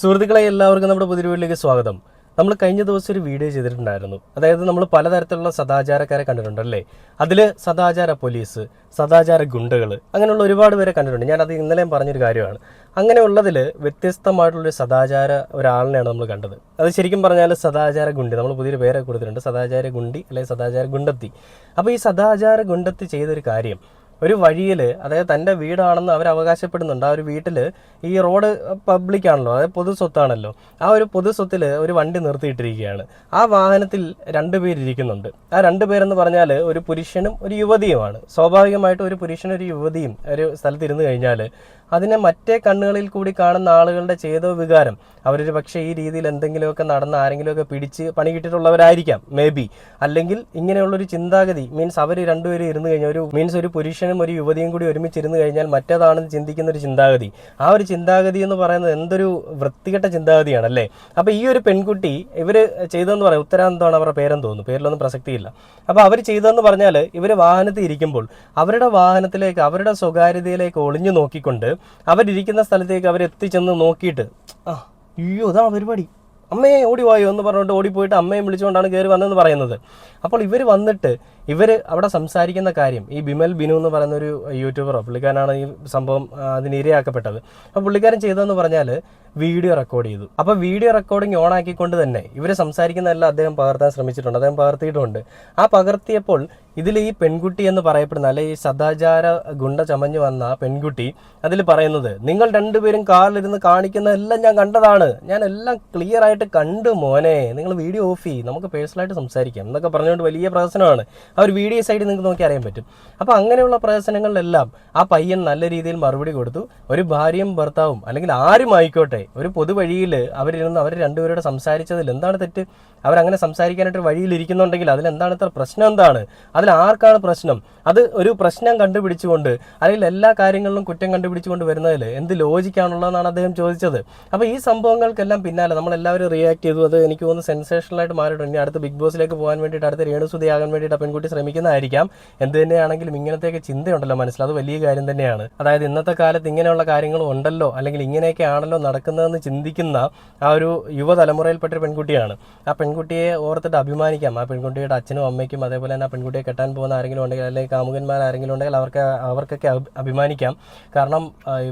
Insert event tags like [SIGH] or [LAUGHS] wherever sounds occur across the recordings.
സുഹൃത്തുക്കളെ എല്ലാവർക്കും നമ്മുടെ പുതിയ വീട്ടിലേക്ക് സ്വാഗതം. നമ്മൾ കഴിഞ്ഞ ദിവസം ഒരു വീഡിയോ ചെയ്തിട്ടുണ്ടായിരുന്നു. അതായത് നമ്മൾ പലതരത്തിലുള്ള സദാചാരക്കാരെ കണ്ടിട്ടുണ്ടല്ലേ അതിൽ സദാചാര പോലീസ് സദാചാര ഗുണ്ടകൾ അങ്ങനെയുള്ള ഒരുപാട് പേരെ കണ്ടിട്ടുണ്ട്. ഞാനത് ഇന്നലെയും പറഞ്ഞൊരു കാര്യമാണ്. അങ്ങനെയുള്ളതിൽ വ്യത്യസ്തമായിട്ടുള്ളൊരു സദാചാര ഒരാളിനെയാണ് നമ്മൾ കണ്ടത്. അത് ശരിക്കും പറഞ്ഞാൽ സദാചാര ഗുണ്ടി. നമ്മൾ പുതിയൊരു പേരെ കൊടുത്തിട്ടുണ്ട്. സദാചാര ഗുണ്ടി അല്ലെങ്കിൽ സദാചാര ഗുണ്ടത്തി. അപ്പോൾ ഈ സദാചാര ഗുണ്ടത്തി ചെയ്തൊരു കാര്യം ഒരു വഴിയിൽ അതായത് തന്റെ വീടാണെന്ന് അവർ അവകാശപ്പെടുന്നുണ്ട്. ആ ഒരു വീട്ടിൽ ഈ റോഡ് പബ്ലിക് ആണല്ലോ അതായത് പൊതു സ്വത്താണല്ലോ. ആ ഒരു പൊതു സ്വത്തിൽ ഒരു വണ്ടി നിർത്തിയിട്ടിരിക്കുകയാണ്. ആ വാഹനത്തിൽ രണ്ടുപേരിയ്ക്കുന്നുണ്ട് ആ രണ്ടുപേരെന്ന് പറഞ്ഞാൽ ഒരു പുരുഷനും ഒരു യുവതിയുമാണ്. സ്വാഭാവികമായിട്ടും ഒരു പുരുഷനും ഒരു യുവതിയും ഒരു സ്ഥലത്തിരുന്ന് കഴിഞ്ഞാൽ അതിനെ മറ്റേ കണ്ണുകളിൽ കൂടി കാണുന്ന ആളുകളുടെ ചേതോ വികാരം. അവരൊരു പക്ഷേ ഈ രീതിയിൽ എന്തെങ്കിലുമൊക്കെ നടന്ന് ആരെങ്കിലുമൊക്കെ പിടിച്ച് പണി കിട്ടിയിട്ടുള്ളവരായിരിക്കാം മേ ബി അല്ലെങ്കിൽ ഇങ്ങനെയുള്ളൊരു ചിന്താഗതി മീൻസ് അവർ രണ്ടുപേരും ഇരുന്ന് കഴിഞ്ഞാൽ ഒരു മീൻസ് ഒരു പുരുഷനും ഒരു യുവതിയും കൂടി ഒരുമിച്ച് ഇരുന്ന് കഴിഞ്ഞാൽ മറ്റേതാണെന്ന് ചിന്തിക്കുന്ന ഒരു ചിന്താഗതി. ആ ഒരു ചിന്താഗതി എന്ന് പറയുന്നത് എന്തൊരു വൃത്തികെട്ട ചിന്താഗതിയാണ് അല്ലേ? അപ്പോൾ ഈ ഒരു പെൺകുട്ടി ഇവർ ചെയ്തതെന്ന് പറയാം ഉത്തരാന്തമാണ് അവരുടെ പേരെന്ന് തോന്നുന്നു പേരിലൊന്നും പ്രസക്തിയില്ല. അപ്പോൾ അവർ ചെയ്തതെന്ന് പറഞ്ഞാൽ ഇവർ വാഹനത്തിൽ ഇരിക്കുമ്പോൾ അവരുടെ വാഹനത്തിലേക്ക് അവരുടെ സ്വകാര്യതയിലേക്ക് ഒളിഞ്ഞു നോക്കിക്കൊണ്ട് അവരിരിക്കുന്ന സ്ഥലത്തേക്ക് അവരെത്തിച്ചെന്ന് നോക്കിയിട്ട് ആ അയ്യോ അതാണ് പരിപാടി. അമ്മയെ ഓടി വായോ എന്ന് പറഞ്ഞുകൊണ്ട് ഓടിപ്പോയിട്ട് അമ്മയെ വിളിച്ചുകൊണ്ടാണ് കയറി വന്നതെന്ന് പറയുന്നത്. അപ്പോൾ ഇവർ വന്നിട്ട് ഇവർ അവിടെ സംസാരിക്കുന്ന കാര്യം ഈ ബിമൽ ബിനു എന്ന് പറയുന്ന ഒരു യൂട്യൂബറോ പുള്ളിക്കാരനാണ് ഈ സംഭവം അതിനിരയാക്കപ്പെട്ടത് അപ്പോൾ പുള്ളിക്കാരൻ ചെയ്തതെന്ന് പറഞ്ഞാൽ വീഡിയോ റെക്കോർഡ് ചെയ്തു. അപ്പോൾ വീഡിയോ റെക്കോർഡിംഗ് ഓൺ ആക്കിക്കൊണ്ട് തന്നെ ഇവർ സംസാരിക്കുന്നതെല്ലാം അദ്ദേഹം പകർത്താൻ ശ്രമിച്ചിട്ടുണ്ട് അദ്ദേഹം പകർത്തിയിട്ടുണ്ട് ആ പകർത്തിയപ്പോൾ ഇതിൽ ഈ പെൺകുട്ടി എന്ന് പറയപ്പെടുന്ന അല്ലെ ഈ സദാചാര ഗുണ്ട ചമഞ്ഞു വന്ന പെൺകുട്ടി അതിൽ പറയുന്നത് നിങ്ങൾ രണ്ടുപേരും കാറിലിരുന്ന് കാണിക്കുന്നതെല്ലാം ഞാൻ കണ്ടതാണ്. ഞാൻ എല്ലാം ക്ലിയർ ആയിട്ട് കണ്ടു മോനെ. നിങ്ങൾ വീഡിയോ ഓഫ് ചെയ്യും. നമുക്ക് പേഴ്സണലായിട്ട് സംസാരിക്കാം എന്നൊക്കെ പറഞ്ഞുകൊണ്ട് വലിയ പ്രഹസനമാണ്. ആ ഒരു വീഡിയോ സൈഡിൽ നിങ്ങൾക്ക് നോക്കി അറിയാൻ പറ്റും. അപ്പോൾ അങ്ങനെയുള്ള പ്രഹസനങ്ങളിലെല്ലാം ആ പയ്യൻ നല്ല രീതിയിൽ മറുപടി കൊടുത്തു. ഒരു ഭാര്യയും ഭർത്താവും അല്ലെങ്കിൽ ആരും ആയിക്കോട്ടെ ഒരു പൊതുവഴിയിൽ അവരിരുന്ന് അവർ രണ്ടുപേരോട് സംസാരിച്ചതിൽ എന്താണ് തെറ്റ്? അവരങ്ങനെ സംസാരിക്കാനായിട്ട് വഴിയിലിരിക്കുന്നുണ്ടെങ്കിൽ അതിലെന്താണ് ഇത്ര പ്രശ്നം എന്താണ്? അതിൽ ആർക്കാണ് പ്രശ്നം? അത് ഒരു പ്രശ്നം കണ്ടുപിടിച്ചുകൊണ്ട് അല്ലെങ്കിൽ എല്ലാ കാര്യങ്ങളിലും കുറ്റം കണ്ടുപിടിച്ചുകൊണ്ട് വരുന്നതിൽ എന്ത് ലോജിക്കാണുള്ളതെന്നാണ് അദ്ദേഹം ചോദിച്ചത്. അപ്പോൾ ഈ സംഭവങ്ങൾക്കെല്ലാം പിന്നാലെ നമ്മളെല്ലാവരും റിയാക്ട് ചെയ്തു. അത് എനിക്ക് തോന്നുന്നു സെൻസേഷണലായിട്ട് മാറിയിട്ടുണ്ട്. ഇനി അടുത്ത ബിഗ് ബോസിലേക്ക് പോകാൻ വേണ്ടിയിട്ട് അടുത്ത രേണുസുതിയാകാൻ വേണ്ടിയിട്ട് ആ പെൺകുട്ടി ശ്രമിക്കുന്നതായിരിക്കാം. എന്ത് തന്നെയാണെങ്കിലും ഇങ്ങനത്തെയൊക്കെ ചിന്തയുണ്ടല്ലോ മനസ്സിൽ. അത് വലിയ കാര്യം തന്നെയാണ്. അതായത് ഇന്നത്തെ കാലത്ത് ഇങ്ങനെയുള്ള കാര്യങ്ങൾ ഉണ്ടല്ലോ അല്ലെങ്കിൽ ഇങ്ങനെയൊക്കെ ആണല്ലോ നടക്കുന്നതെന്ന് ചിന്തിക്കുന്ന ആ ഒരു യുവതലമുറയിൽപ്പെട്ട ഒരു പെൺകുട്ടിയാണ്. ആ പെൺകുട്ടിയെ ഓർത്തിട്ട് അഭിമാനിക്കാം. ആ പെൺകുട്ടിയുടെ അച്ഛനും അമ്മയ്ക്കും അതേപോലെ തന്നെ ആ പെൺകുട്ടിയെ കെട്ടാൻ പോകുന്ന ആരെങ്കിലും ഉണ്ടെങ്കിൽ അല്ലെങ്കിൽ കാമുകന്മാർ ആരെങ്കിലും ഉണ്ടെങ്കിൽ അവർക്ക് അവർക്കൊക്കെ അഭിമാനിക്കാം. കാരണം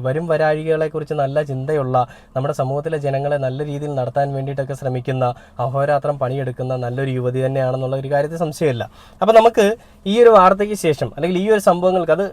വരും വരാഴികളെക്കുറിച്ച് നല്ല ചിന്തയുള്ള നമ്മുടെ സമൂഹത്തിലെ ജനങ്ങളെ നല്ല രീതിയിൽ നടത്താൻ വേണ്ടിയിട്ടൊക്കെ ശ്രമിക്കുന്ന അഹോരാത്രം പണിയെടുക്കുന്ന നല്ലൊരു യുവതി തന്നെയാണെന്നുള്ള ഒരു കാര്യത്തിൽ സംശയമില്ല. അപ്പോൾ നമുക്ക് ഈ ഒരു വാർത്തയ്ക്ക് ശേഷം അല്ലെങ്കിൽ ഈ ഒരു സംഭവങ്ങൾക്ക് അത്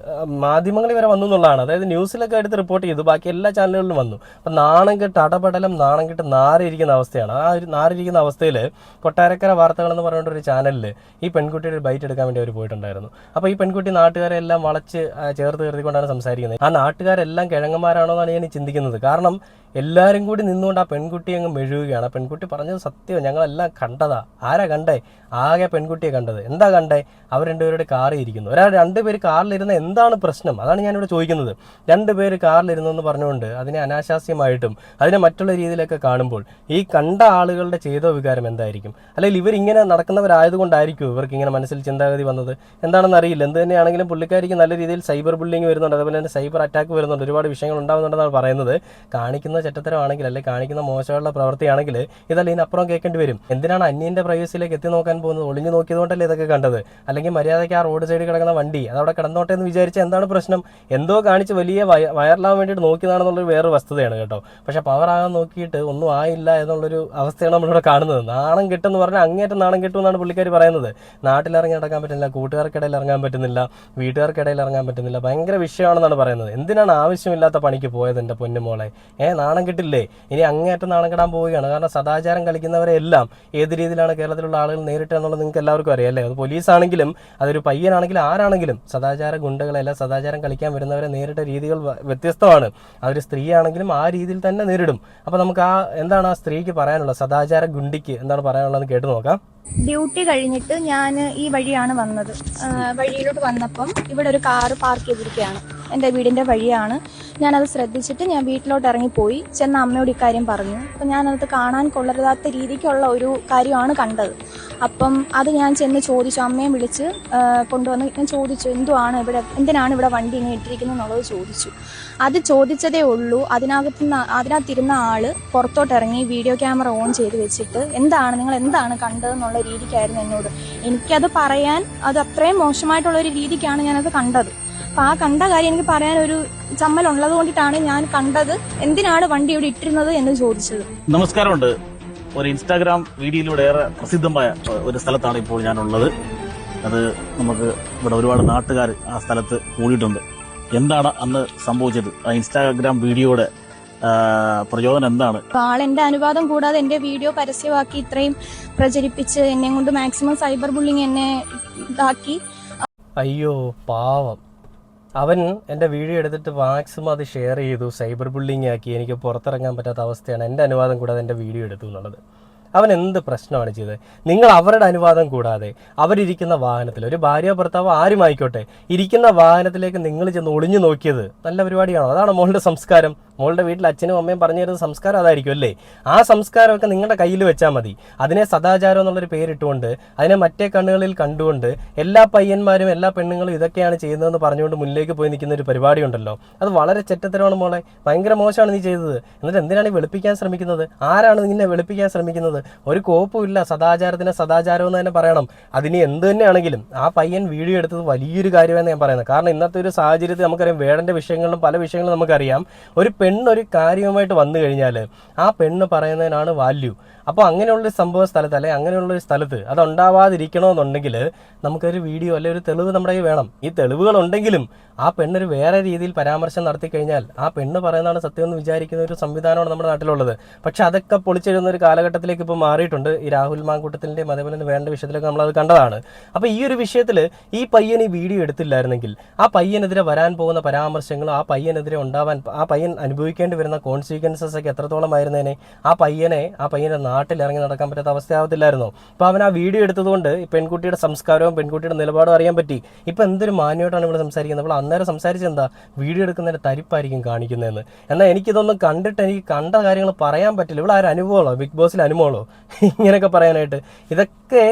മാധ്യമങ്ങളിൽ വരെ വന്നു എന്നുള്ളതാണ്. അതായത് ന്യൂസിലൊക്കെ എടുത്ത് റിപ്പോർട്ട് ചെയ്തു ബാക്കി എല്ലാ ചാനലുകളിലും വന്നു. അപ്പം നാണം കെട്ട് അടപടലം നാണം കെട്ട് നാറിയിരിക്കുന്ന അവസ്ഥയാണ്. ആ ഒരു നാറിയിരിക്കുന്ന അവസ്ഥയിൽ കൊട്ടാരക്കര വാർത്തകൾ എന്ന് പറഞ്ഞിട്ട് ഒരു ചാനലിൽ ഈ പെൺകുട്ടിയുടെ ഒരു ബൈറ്റ് എടുക്കാൻ വേണ്ടി അവർ പോയിട്ടുണ്ടായിരുന്നു. അപ്പോൾ ഈ പെൺകുട്ടി നാട്ടുകാരെ എല്ലാം വളച്ച് ചേർത്ത് കയറിക്കൊണ്ടാണ് സംസാരിക്കുന്നത്. ആ നാട്ടുകാരെല്ലാം കിഴങ്ങന്മാരാണോ എന്നാണ് ഞാൻ ചിന്തിക്കുന്നത്. കാരണം എല്ലാവരും കൂടി നിന്നുകൊണ്ട് ആ പെൺകുട്ടി അങ്ങ് മെഴുകുകയാണ്. ആ പെൺകുട്ടി പറഞ്ഞത് സത്യം ഞങ്ങളെല്ലാം കണ്ടതാ. ആരാ കണ്ടേ? ആകെ പെൺകുട്ടിയെ കണ്ടത്. എന്താ കണ്ടേ? അവർ രണ്ടുപേരുടെ കാറിൽ ഇരിക്കുന്നു. ഒരാൾ രണ്ടുപേര് കാറിലിരുന്ന എന്താണ് പ്രശ്നം? അതാണ് ഞാനിവിടെ ചോദിക്കുന്നത്. രണ്ടുപേര് കാറിലിരുന്നു എന്ന് പറഞ്ഞുകൊണ്ട് അതിനെ അനാശാസ്യമായിട്ടും അതിനെ മറ്റുള്ള രീതിയിലൊക്കെ കാണുമ്പോൾ ഈ കണ്ട ആളുകളുടെ ചെയ്തോ വികാരം എന്തായിരിക്കും? അല്ലെങ്കിൽ ഇവരിങ്ങനെ നടക്കുന്നവരായതുകൊണ്ടായിരിക്കും ഇവർക്ക് ഇങ്ങനെ മനസ്സിൽ ചിന്താഗതി വന്നത്? എന്താണെന്ന് അറിയില്ല. എന്ത് തന്നെയാണെങ്കിലും പുള്ളിക്കാരിക്ക് നല്ല രീതിയിൽ സൈബർ ബുള്ളിങ് വരുന്നുണ്ട്. അതുപോലെ തന്നെ സൈബർ അറ്റാക്ക് വരുന്നുണ്ട്. ഒരുപാട് വിഷയങ്ങൾ ഉണ്ടാകുന്നുണ്ടെന്നാണ് പറയുന്നത്. കാണിക്കുന്ന ചെറ്റത്തരമാണെങ്കിൽ അല്ലെങ്കിൽ കാണിക്കുന്ന മോശമുള്ള പ്രവൃത്തിയാണെങ്കിൽ ഇതല്ല ഇതിനപ്പുറം കേൾക്കേണ്ടി വരും. എന്തിനാണ് അന്യന്റെ പ്രൈവസിയിലേക്ക് എത്തി നോക്കാൻ പോകുന്നത്? ഒളിഞ്ഞു നോക്കിയതുകൊണ്ടല്ലേ ഇതൊക്കെ കണ്ടത്? അല്ലെങ്കിൽ മര്യാദയ്ക്ക് ആ റോഡ് സൈഡിൽ കിടക്കുന്ന വണ്ടി അതവിടെ കിടന്നോട്ടെ എന്ന് വിചാരിച്ച എന്താണ് പ്രശ്നം? എന്തോ കാണിച്ച് വലിയ വയറിലാൻ വേണ്ടിയിട്ട് നോക്കിയതാണെന്നുള്ളൊരു വേറെ വസ്തുതയാണ് കേട്ടോ. പക്ഷേ പവർ ആകാൻ നോക്കിയിട്ട് ഒന്നും ആയില്ല എന്നുള്ളൊരു അവസ്ഥയാണ് നമ്മളിവിടെ കാണുന്നത്. നാണം കിട്ടുമെന്ന് പറഞ്ഞാൽ അങ്ങേറ്റം നാണം കെട്ടു എന്നാണ് പുള്ളിക്കാർ പറയുന്നത്. നാട്ടിലിറങ്ങി നടക്കാൻ പറ്റുന്നില്ല കൂട്ടുകാർക്കിടയിൽ ഇറങ്ങാൻ പറ്റുന്നില്ല വീട്ടുകാർക്കിടയിൽ ഇറങ്ങാൻ പറ്റുന്നില്ല. ഭയങ്കര വിഷയമാണെന്നാണ് പറയുന്നത്. എന്തിനാണ് ആവശ്യമില്ലാത്ത പണിക്ക് പോയത് എന്റെ പൊന്നുമോളെ ഏ നാണം കിട്ടില്ലേ? ഇനി അങ്ങേറ്റം നാണം കെടാൻ പോവുകയാണ്. കാരണം സദാചാരം കളിക്കുന്നവരെല്ലാം ഏത് രീതിയിലാണ് കേരളത്തിലുള്ള ആളുകൾ നേരിട്ട് എന്നുള്ളത് നിങ്ങൾക്ക് എല്ലാവർക്കും അറിയാം അല്ലേ? അത് പോലീസാണെങ്കിലും അതൊരു പയ്യനാണെങ്കിലും ആരാണെങ്കിലും സദാചാര ഗുണ്ടകളെല്ലാം സദാചാരം കളിക്കാൻ വരുന്നവരെ നേരിട്ട രീതികൾ വ്യത്യസ്തമാണ്. അതൊരു സ്ത്രീയാണെങ്കിലും ആ രീതിയിൽ തന്നെ നേരിടും. അപ്പോൾ നമുക്ക് ആ എന്താണ് ആ സ്ത്രീക്ക് പറയാനുള്ളത്? സദാചാര ഗുണ്ടിക്ക് എന്താണ് പറയാനുള്ളത് കേട്ട് നോക്കാം. ഡ്യൂട്ടി കഴിഞ്ഞിട്ട് ഞാൻ ഈ വഴിയാണ് വന്നത്. വഴിയിലോട്ട് വന്നപ്പം ഇവിടെ ഒരു കാറ് പാർക്ക് ചെയ്തിരിക്കുകയാണ്. എന്റെ വീടിന്റെ വഴിയാണ്. ഞാനത് ശ്രദ്ധിച്ചിട്ട് ഞാൻ വീട്ടിലോട്ട് ഇറങ്ങിപ്പോയി ചെന്ന അമ്മയോട് ഇക്കാര്യം പറഞ്ഞു. അപ്പം ഞാനത് കാണാൻ കൊള്ളരുതാത്ത രീതിക്കുള്ള ഒരു കാര്യമാണ് കണ്ടത്. അപ്പം അത് ഞാൻ ചെന്ന് ചോദിച്ചു. അമ്മയെ വിളിച്ച് കൊണ്ടുവന്ന് ഞാൻ ചോദിച്ചു എന്തുവാണ് ഇവിടെ എന്തിനാണ് ഇവിടെ വണ്ടി ഇങ്ങനെ ഇട്ടിരിക്കുന്നത്? എന്നുള്ളത് ചോദിച്ചു. അത് ചോദിച്ചതേ ഉള്ളൂ. അതിനകത്തുനിന്ന് അതിനകത്തിരുന്ന ആൾ പുറത്തോട്ട് ഇറങ്ങി വീഡിയോ ക്യാമറ ഓൺ ചെയ്ത് വെച്ചിട്ട് എന്താണ് നിങ്ങൾ എന്താണ് കണ്ടതെന്നുള്ള രീതിക്കായിരുന്നു എന്നോട്. എനിക്കത് പറയാൻ അത് അത്രയും മോശമായിട്ടുള്ള ഒരു രീതിക്കാണ് ഞാനത് കണ്ടത്. അപ്പൊ ആ കണ്ട കാര്യം എനിക്ക് പറയാൻ ഒരു ചമ്മൽ ഉള്ളത് കൊണ്ടിട്ടാണ് ഞാൻ കണ്ടത്. എന്തിനാണ് വണ്ടി ഇവിടെ ഇട്ടിരുന്നത് എന്ന് ചോദിച്ചത്. നമസ്കാരമുണ്ട്. ഒരു ഇൻസ്റ്റാഗ്രാം വീഡിയോയിലൂടെ ഏറെ പ്രസിദ്ധമായ ഒരു സ്ഥലത്താണ് ഇപ്പോൾ ഞാനുള്ളത്. അത് നമുക്ക് ഇവിടെ ഒരുപാട് നാട്ടുകാർ ആ സ്ഥലത്ത് കൂടിയിട്ടുണ്ട്. എന്താണ് അന്ന് സംഭവിച്ചത്? ആ ഇൻസ്റ്റാഗ്രാം വീഡിയോയുടെ പ്രചോദനം എന്താണ്? ആളെന്റെ ആൾ എന്റെ അനുവാദം കൂടാതെ എന്റെ വീഡിയോ പരസ്യമാക്കി ഇത്രയും പ്രചരിപ്പിച്ച് എന്നെ കൊണ്ട് മാക്സിമം സൈബർ ബുള്ളിങ് എന്നെ ഇതാക്കി. അയ്യോ പാവം. അവൻ എന്റെ വീഡിയോ എടുത്തിട്ട് മാക്സിമം അത് ഷെയർ ചെയ്തു. സൈബർ ബുള്ളിങ് ആക്കി. എനിക്ക് പുറത്തിറങ്ങാൻ പറ്റാത്ത അവസ്ഥയാണ് എന്റെ അനുവാദം കൂടാതെ എന്റെ വീഡിയോ എടുത്തു എന്നുള്ളത്. അവൻ എന്ത് പ്രശ്നമാണ് ചെയ്തത്? നിങ്ങൾ അവരുടെ അനുവാദം കൂടാതെ അവരിരിക്കുന്ന വാഹനത്തിൽ ഒരു ഭാര്യ ഭർത്താവ് ആരുമായിക്കോട്ടെ? ഇരിക്കുന്ന വാഹനത്തിലേക്ക് നിങ്ങൾ ചെന്ന് ഒളിഞ്ഞു നോക്കിയത് നല്ല പരിപാടിയാണോ? അതാണ് മോളുടെ സംസ്കാരം. മോളുടെ വീട്ടിൽ അച്ഛനും അമ്മയും പറഞ്ഞു തരുന്ന സംസ്കാരം അതായിരിക്കും അല്ലേ? ആ സംസ്കാരമൊക്കെ നിങ്ങളുടെ കയ്യിൽ വെച്ചാൽ മതി. അതിനെ സദാചാരം എന്നുള്ളൊരു പേരിട്ടുകൊണ്ട് അതിനെ മറ്റേ കണ്ണുകളിൽ കണ്ടുകൊണ്ട് എല്ലാ പയ്യന്മാരും എല്ലാ പെണ്ണുങ്ങളും ഇതൊക്കെയാണ് ചെയ്യുന്നതെന്ന് പറഞ്ഞുകൊണ്ട് മുന്നിലേക്ക് പോയി നിൽക്കുന്ന ഒരു പരിപാടി ഉണ്ടല്ലോ അത് വളരെ ചെറ്റത്തരമാണ് മോളെ. ഭയങ്കര മോശമാണ് നീ ചെയ്തത്. എന്നിട്ട് എന്തിനാണ് ഈ വെളുപ്പിക്കാൻ ശ്രമിക്കുന്നത്? ആരാണ് നിന്നെ വെളുപ്പിക്കാൻ ശ്രമിക്കുന്നത്? ഒരു കോപ്പുമില്ല സദാചാരത്തിനെ സദാചാരം എന്ന് തന്നെ പറയണം. അതിന് എന്ത് തന്നെയാണെങ്കിലും ആ പയ്യൻ വീഡിയോ എടുത്തത് വലിയൊരു കാര്യമെന്ന് ഞാൻ പറയുന്നത്. കാരണം ഇന്നത്തെ ഒരു സാഹചര്യത്തിൽ നമുക്കറിയാം വേടന്റെ വിഷയങ്ങളിലും പല വിഷയങ്ങളും നമുക്കറിയാം. ഒരു പെണ്ണ് ഒരു കാര്യവുമായിട്ട് വന്നു കഴിഞ്ഞാൽ ആ പെണ്ണ് പറയുന്നതിനാണ് വാല്യൂ അപ്പോൾ അങ്ങനെയുള്ളൊരു സംഭവ സ്ഥലത്ത് അല്ലെ അങ്ങനെയുള്ളൊരു സ്ഥലത്ത് അത് ഉണ്ടാവാതിരിക്കണമെന്നുണ്ടെങ്കിൽ നമുക്കൊരു വീഡിയോ അല്ലെ ഒരു തെളിവ് നമ്മുടെ കയ്യിൽ വേണം. ഈ തെളിവുകൾ ഉണ്ടെങ്കിലും ആ പെണ്ണൊരു വേറെ രീതിയിൽ പരാമർശം നടത്തി കഴിഞ്ഞാൽ ആ പെണ്ണ് പറയുന്നതാണ് സത്യം എന്ന് വിചാരിക്കുന്ന ഒരു സംവിധാനമാണ് നമ്മുടെ നാട്ടിലുള്ളത്. പക്ഷെ അതൊക്കെ പൊളിച്ചെഴുന്ന ഒരു കാലഘട്ടത്തിലേക്ക് ഇപ്പോൾ മാറിയിട്ടുണ്ട്. ഈ രാഹുൽ മാങ്കൂട്ടത്തിന്റെയും അതേപോലെ തന്നെ വേണ്ട വിഷയത്തിലൊക്കെ നമ്മളത് കണ്ടതാണ്. അപ്പോൾ ഈ ഒരു വിഷയത്തിൽ ഈ പയ്യൻ ഈ വീഡിയോ എടുത്തില്ലായിരുന്നെങ്കിൽ ആ പയ്യനെതിരെ വരാൻ പോകുന്ന പരാമർശങ്ങളും ആ പയ്യനെതിരെ ഉണ്ടാവാൻ ആ പയ്യൻ അനുഭവിക്കേണ്ടി വരുന്ന കോൺസിക്വൻസസ് ഒക്കെ എത്രത്തോളം ആയിരുന്നേനെ ആ പയ്യനെ ആ പയ്യന്റെ നാട്ടിൽ ഇറങ്ങി നടക്കാൻ പറ്റാത്ത അവസ്ഥയാവത്തില്ലായിരുന്നു? അപ്പോൾ അവൻ ആ വീഡിയോ എടുത്തതുകൊണ്ട് പെൺകുട്ടിയുടെ സംസ്കാരവും പെൺകുട്ടിയുടെ നിലപാടും അറിയാൻ പറ്റി. ഇപ്പം എന്തൊരു മാന്യമായിട്ടാണ് ഇവിടെ സംസാരിക്കുന്നത്? നമ്മൾ അന്നേരം സംസാരിച്ചെന്താ? വീഡിയോ എടുക്കുന്നതിന്റെ തരിപ്പായിരിക്കും കാണിക്കുന്നതെന്ന്. എന്നാൽ എനിക്കിതൊന്നും കണ്ടിട്ട് എനിക്ക് കണ്ട കാര്യങ്ങൾ പറയാൻ പറ്റില്ല. ഇവിടെ ആരും അനുഭവമുള്ളോ ബിഗ് ബോസിൽ അനുഭവമുള്ളോ ഇങ്ങനെയൊക്കെ പറയാനായിട്ട്. ഇതൊക്കെ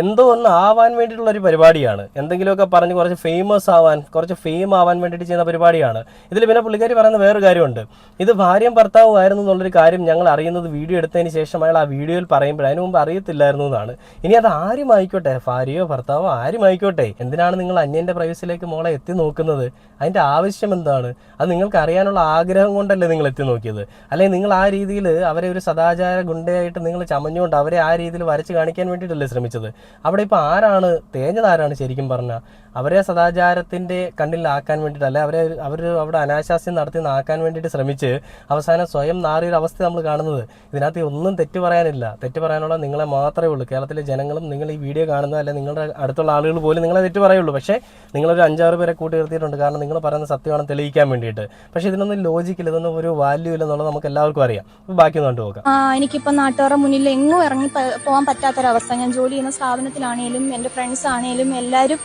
എന്തോ ഒന്ന് ആവാൻ വേണ്ടിയിട്ടുള്ള ഒരു പരിപാടിയാണ്. എന്തെങ്കിലുമൊക്കെ പറഞ്ഞ് കുറച്ച് ഫേമസ് ആവാൻ കുറച്ച് ഫെയിം ആവാൻ വേണ്ടിയിട്ട് ചെയ്യുന്ന പരിപാടിയാണ്. ഇതിൽ പിന്നെ പുള്ളിക്കാരി പറയുന്ന വേറൊരു കാര്യമുണ്ട്. ഇത് ഭാര്യയും ഭർത്താവും ആയിരുന്നു എന്നുള്ളൊരു കാര്യം ഞങ്ങൾ അറിയുന്നത് വീഡിയോ എടുത്തതിന് ശേഷം അയാൾ ആ വീഡിയോയിൽ പറയുമ്പോൾ അതിന് മുമ്പ് അറിയത്തില്ലായിരുന്നു എന്നാണ്. ഇനി അത് ആരും ആയിക്കോട്ടെ? ഭാര്യയോ ഭർത്താവോ ആരും ആയിക്കോട്ടെ? എന്തിനാണ് നിങ്ങൾ അന്യന്റെ പ്രൈവസിലേക്ക് മോളെ എത്തി നോക്കുന്നത്? അതിന്റെ ആവശ്യം എന്താണ്? അത് നിങ്ങൾക്ക് അറിയാനുള്ള ആഗ്രഹം കൊണ്ടല്ലേ നിങ്ങൾ എത്തി നോക്കിയത്? അല്ലെങ്കിൽ നിങ്ങൾ ആ രീതിയിൽ അവരെ ഒരു സദാചാര ഗുണ്ടയായിട്ട് നിങ്ങൾ ചമഞ്ഞുകൊണ്ട് അവരെ ആ രീതിയിൽ വരച്ച് കാണിക്കാൻ വേണ്ടിയിട്ടല്ലേ ശ്രമിച്ചത്? അവിടെ ഇപ്പോൾ ആരാണ്? തേഞ്ഞതാരാണ് ശരിക്കും പറഞ്ഞാൽ അവരെ സദാചാരത്തിന്റെ കണ്ണിലാക്കാൻ വേണ്ടിയിട്ട് അല്ലെ അവരെ അവർ അവിടെ അനാശാസ്യം നടത്തി നാക്കാൻ വേണ്ടിയിട്ട് ശ്രമിച്ച് അവസാനം സ്വയം നാറിയൊരു അവസ്ഥ നമ്മൾ കാണുന്നത്. ഇതിനകത്ത് ഒന്നും തെറ്റ് പറയാനില്ല. തെറ്റ് പറയാനുള്ള നിങ്ങളെ മാത്രമേ ഉള്ളൂ. കേരളത്തിലെ ജനങ്ങളും നിങ്ങൾ ഈ വീഡിയോ കാണുന്ന അല്ലെ നിങ്ങളുടെ അടുത്തുള്ള ആളുകൾ പോലും നിങ്ങളെ തെറ്റ് പറയുള്ളൂ. പക്ഷേ നിങ്ങളൊരു അഞ്ചാറ് പേരെ കൂട്ടി നിർത്തിയിട്ടുണ്ട്. കാരണം നിങ്ങൾ പറയുന്ന സത്യമാണ് തെളിയിക്കാൻ വേണ്ടിയിട്ട്. പക്ഷേ ഇതിനൊന്നും ലോജിക്കില്ല ഇതൊന്നും ഒരു വാല്യൂ ഇല്ലെന്നുള്ളത് നമുക്ക് എല്ലാവർക്കും അറിയാം. ബാക്കി കണ്ടു നോക്കാം. ആ, എനിക്കിപ്പോ നാട്ടുകാരുടെ മുന്നിൽ എങ്ങും ഇറങ്ങി പോകാൻ പറ്റാത്തൊരവസ്ഥ. ഞാൻ ജോലി ചെയ്യുന്ന സ്ഥാപനത്തിലാണേലും എന്റെ ഫ്രണ്ട്സ് ആണെങ്കിലും എല്ലാവരും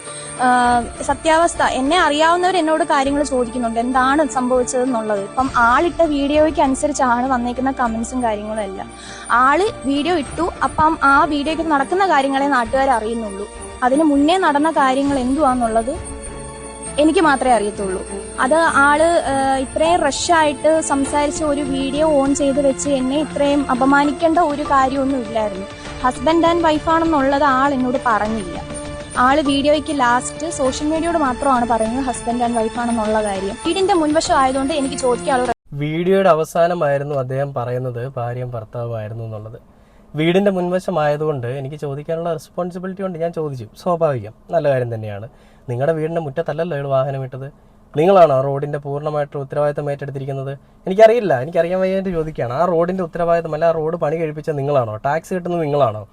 സത്യാവസ്ഥ. എന്നെ അറിയാവുന്നവർ എന്നോട് കാര്യങ്ങൾ ചോദിക്കുന്നുണ്ട്. എന്താണ് സംഭവിച്ചത് എന്നുള്ളത് ഇപ്പം ആളിട്ട വീഡിയോയ്ക്ക് അനുസരിച്ചാണ് വന്നേക്കുന്ന കമന്റ്സും കാര്യങ്ങളും എല്ലാം. ആൾ വീഡിയോ ഇട്ടു. അപ്പം ആ വീഡിയോയ്ക്ക് നടക്കുന്ന കാര്യങ്ങളെ നാട്ടുകാർ അറിയുന്നുള്ളൂ. അതിന് മുന്നേ നടന്ന കാര്യങ്ങൾ എന്തുവാന്നുള്ളത് എനിക്ക് മാത്രമേ അറിയത്തുള്ളൂ. അത് ആൾ ഇത്രയും റഷായിട്ട് സംസാരിച്ച് ഒരു വീഡിയോ ഓൺ ചെയ്ത് വെച്ച് എന്നെ ഇത്രയും അപമാനിക്കേണ്ട ഒരു കാര്യമൊന്നും ഇല്ലായിരുന്നു. ഹസ്ബൻഡ് ആൻഡ് വൈഫാണെന്നുള്ളത് ആൾ എന്നോട് പറഞ്ഞില്ല. ആൾ വീഡിയോയ്ക്ക് ലാസ്റ്റ് സോഷ്യൽ മീഡിയയോട് മാത്രമാണ് പറയുന്നത് ഹസ്ബൻഡ് ആൻഡ് വൈഫാണെന്നുള്ള കാര്യം. വീടിന്റെ മുൻവശം ആയതുകൊണ്ട് എനിക്ക് ചോദിക്കാനുള്ള വീഡിയോയുടെ അവസാനമായിരുന്നു അദ്ദേഹം പറയുന്നത് ഭാര്യയും ഭർത്താവുമായിരുന്നു എന്നുള്ളത്. വീടിന്റെ മുൻവശമായതുകൊണ്ട് എനിക്ക് ചോദിക്കാനുള്ള റെസ്പോൺസിബിലിറ്റി ഉണ്ട് ഞാൻ ചോദിച്ചു. സ്വാഭാവികം. നല്ല കാര്യം തന്നെയാണ്. നിങ്ങളുടെ വീടിന്റെ മുറ്റത്തല്ലല്ലോ അയാൾ വാഹനം ഇട്ടത്? നിങ്ങളാണോ ആ റോഡിന്റെ പൂർണമായിട്ടുള്ള ഉത്തരവാദിത്തം ഏറ്റെടുത്തിരിക്കുന്നത്? എനിക്കറിയില്ല. എനിക്കറിയാൻ വയ്യായിട്ട് ചോദിക്കുകയാണ്. ആ റോഡിന്റെ ഉത്തരവാദിത്തം അല്ല ആ റോഡ് പണി കഴിപ്പിച്ച നിങ്ങളാണോ? ടാക്സ് കിട്ടുന്നത് നിങ്ങളാണോ?